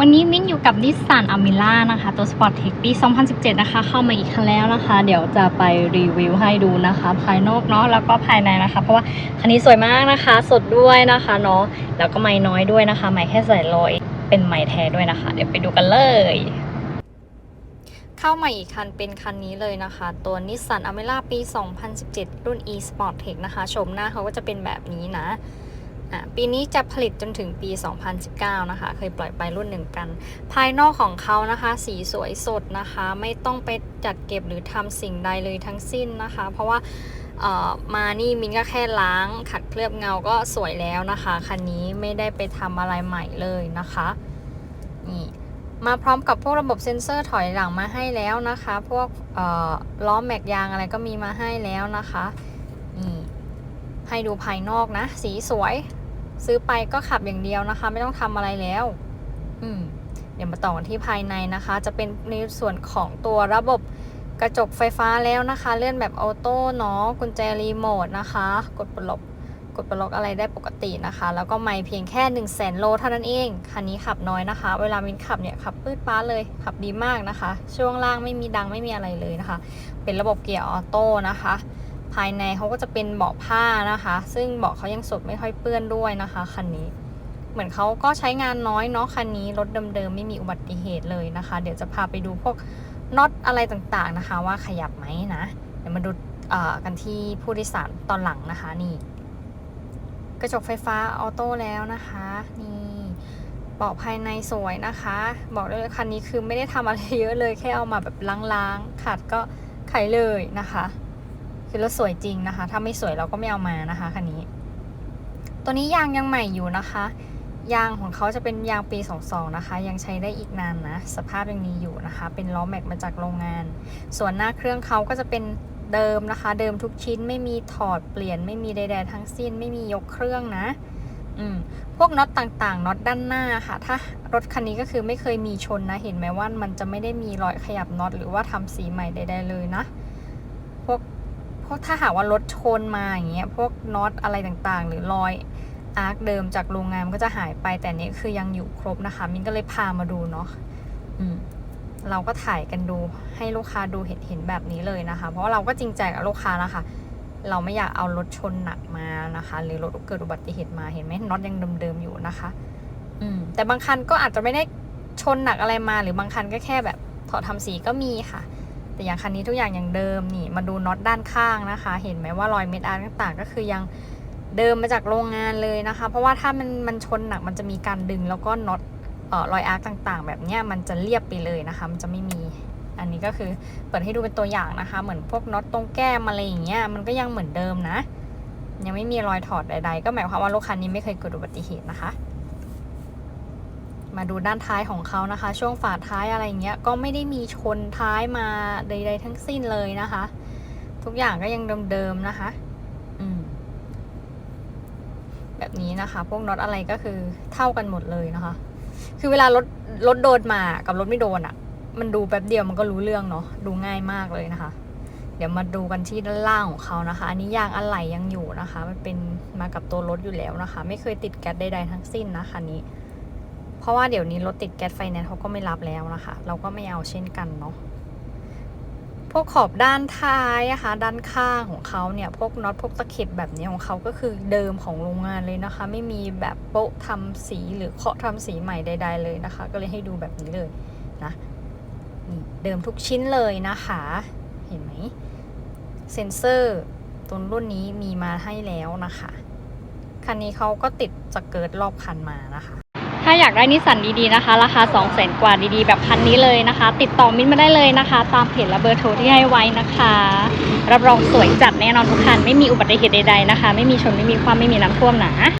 วันนี้มิ้นอยู่กับนิสสันอ m มิล่านะคะ ตัว Sport Tech ปี 2017 นะคะ เข้ามาอีกครั้งแล้วนะคะ เดี๋ยวจะไปรีวิวให้ดูนะคะ ภายนอกเนาะแล้วก็ภายในนะคะ เพราะว่าคันนี้สวยมากนะคะ สดด้วยนะคะเนาะแล้วก็ไม่น้อยด้วยนะคะ ไม่แค่ใส่ลอยเป็นไม้แท้ด้วยนะคะ เดี๋ยวไปดูกันเลย เข้ามาอีกคันเป็นคันนี้เลยนะคะ ตัว Nissan a m e r a ปี 2017 รุ่น e Sport Tech นะคะชมหน้าเขาก็จะเป็นแบบนี้นะ ปีนี้จะผลิตจนถึงปี 2019 นะคะ เคยปล่อยไปรุ่นหนึ่งกัน ภายนอกของเขานะคะ สีสวยสดนะคะ ไม่ต้องไปจัดเก็บหรือทำสิ่งใดเลยทั้งสิ้นนะคะ เพราะว่ามานี่มินก็แค่ล้างขัดเคลือบเงาก็สวยแล้วนะคะ คันนี้ไม่ได้ไปทำอะไรใหม่เลยนะคะนี่มาพร้อมกับพวกระบบเซ็นเซอร์ถอยหลังมาให้แล้วนะคะ พวกล้อแม็กยางอะไรก็มีมาให้แล้วนะคะนี่ให้ดูภายนอกนะ สีสวย ซื้อไปก็ขับอย่างเดียวนะคะ ไม่ต้องทำอะไรแล้ว อืมเดี๋ยวมาต่อกันที่ภายในนะคะ จะเป็นในส่วนของตัวระบบกระจกไฟฟ้าแล้วนะคะ เลื่อนแบบออโต้เนาะกุญแจรีโมทนะคะ กดปลดกดปลดล็อกอะไรได้ปกตินะคะ แล้วก็ไม่เพียงแค่ 1 0 0 0 0แสนโลเท่านั้นเองคันนี้ขับน้อยนะคะ เวลามินขับเนี่ยขับปื้ดป้าเลยขับดีมากนะคะ ช่วงล่างไม่มีดังไม่มีอะไรเลยนะคะ เป็นระบบเกียร์ออโต้นะคะ ภายในเขาก็จะเป็นเบาะผ้านะคะ ซึ่งเบาะเขายังสดไม่ค่อยเปื้อนด้วยนะคะคันนี้เหมือนเขาก็ใช้งานน้อยเนาะคันนี้รถเดิมๆไม่มีอุบัติเหตุเลยนะคะ เดี๋ยวจะพาไปดูพวกน็อตอะไรต่างๆนะคะ ว่าขยับไหมนะ เดี๋ยวมาดูกันที่ผู้โดยสารตอนหลังนะคะนี่ กระจกไฟฟ้าออโต้แล้วนะคะนี่เบาะภายในสวยนะคะ บอกเลยคันนี้คือไม่ได้ทำอะไรเยอะเลยแค่เอามาแบบล้างๆขัดก็ไขเลยนะคะ คือรถสวยจริงนะคะ ถ้าไม่สวยเราก็ไม่เอามานะคะคันนี้ ตัวนี้ยางยังใหม่อยู่นะคะ ยางของเขาจะเป็นยางปี 22 นะคะ ยังใช้ได้อีกนานนะ สภาพยังมีอยู่นะคะ เป็นล้อแม็กมาจากโรงงาน ส่วนหน้าเครื่องเขาก็จะเป็นเดิมนะคะ เดิมทุกชิ้นไม่มีถอดเปลี่ยน ไม่มีใดๆทั้งสิ้น ไม่มียกเครื่องนะอืมพวกน็อตต่างๆน็อตด้านหน้าค่ะ ถ้ารถคันนี้ก็คือไม่เคยมีชนนะ เห็นไหมว่ามันจะไม่ได้มีรอยขยับน็อตหรือว่าทำสีใหม่ใดๆเลยนะ พวก พวกถ้าหากว่ารถชนมาอย่างเงี้ยพวกน็อตอะไรต่างๆ หรือรอยอาร์คเดิมจากโรงงานมันก็จะหายไปแต่นี้คือยังอยู่ครบนะคะ มินก็เลยพามาดูเนาะอืมเราก็ถ่ายกันดูให้ลูกค้าดูเห็นเห็นแบบนี้เลยนะคะ เพราะเราก็จริงใจกับลูกค้านะคะ เราไม่อยากเอารถชนหนักมานะคะ หรือรถเกิดอุบัติเหตุมาเห็นไหมน็อตยังเดิมๆอยู่นะคะ อืมแต่บางคันก็อาจจะไม่ได้ชนหนักอะไรมา หรือบางคันก็แค่แบบถอดทำสีก็มีค่ะ แต่อย่างคันนี้ทุกอย่างอย่างเดิมนี่มาดูน็อตด้านข้างนะคะ เห็นไหมว่ารอยเม็ดอาร์ต่างๆ ก็คือยังเดิมมาจากโรงงานเลยนะคะ เพราะว่าถ้ามันมันชนหนักมันจะมีการดึงแล้วก็น็อตเอ่อรอยอาร์ต่างๆ แบบเนี้ยมันจะเรียบไปเลยนะคะ มันจะไม่มีอันนี้ก็คือเปิดให้ดูเป็นตัวอย่างนะคะ เหมือนพวกน็อตตรงแก้มอะไรอย่างเงี้ยมันก็ยังเหมือนเดิมนะ ยังไม่มีรอยถอดใด ๆ ก็หมายความว่ารถคันนี้ไม่เคยเกิดอุบัติเหตุนะคะ มาดูด้านท้ายของเขานะคะ ช่วงฝาท้ายอะไรเงี้ยก็ไม่ได้มีชนท้ายมาใด ๆ ทั้งสิ้นเลยนะคะ ทุกอย่างก็ยังเดิมๆนะคะอืมแบบนี้นะคะ พวกน็อตอะไรก็คือเท่ากันหมดเลยนะคะ คือเวลารถรถโดนมากับรถไม่โดนอะ่ะ มันดูแป๊บเดียวมันก็รู้เรื่องเนาะดูง่ายมากเลยนะคะ เดี๋ยวมาดูกันที่ด้านล่างของเขานะคะ อันนี้ยางอะไหล่ยังอยู่นะคะ มันเป็นมากับตัวรถอยู่แล้วนะคะ ไม่เคยติดแก๊สใดๆทั้งสิ้นนะคันนี้เพ ราะว่าเดี๋ยวนี้รถติดแก๊สไฟแนนซ์เขาก็ไม่รับแล้วนะคะ เราก็ไม่เอาเช่นกันเนาะพวกขอบด้านท้ายนะคะด้านข้างของเขาเนี่ยพวกน็อตพวกตะเข็บแบบนี้ของเขาก็คือเดิมของโรงงานเลยนะคะ ไม่มีแบบโป๊ะทำสีหรือเคาะทำสีใหม่ใด ๆ เลยนะคะ ก็เลยให้ดูแบบนี้เลยนะนี่เดิมทุกชิ้นเลยนะคะ เห็นไหมเซ็นเซอร์ตัวรุ่นนี้มีมาให้แล้วนะคะ คันนี้เขาก็ติดสเกิร์ตรอบคันมานะคะ ถ้าอยากได้นิสสันดีๆนะคะ ราคา 2 0 0แสนกว่าดีๆ แบบคันนี้เลยนะคะ ติดต่อมิ้นมาได้เลยนะคะ ตามเพจและเบอร์โทรที่ให้ไว้นะคะ รับรองสวยจัดแน่นอนทุกคัน ไม่มีอุบัติเหตุใดๆนะคะ ไม่มีชนไม่มีความไม่มีน้ำท่วมหนา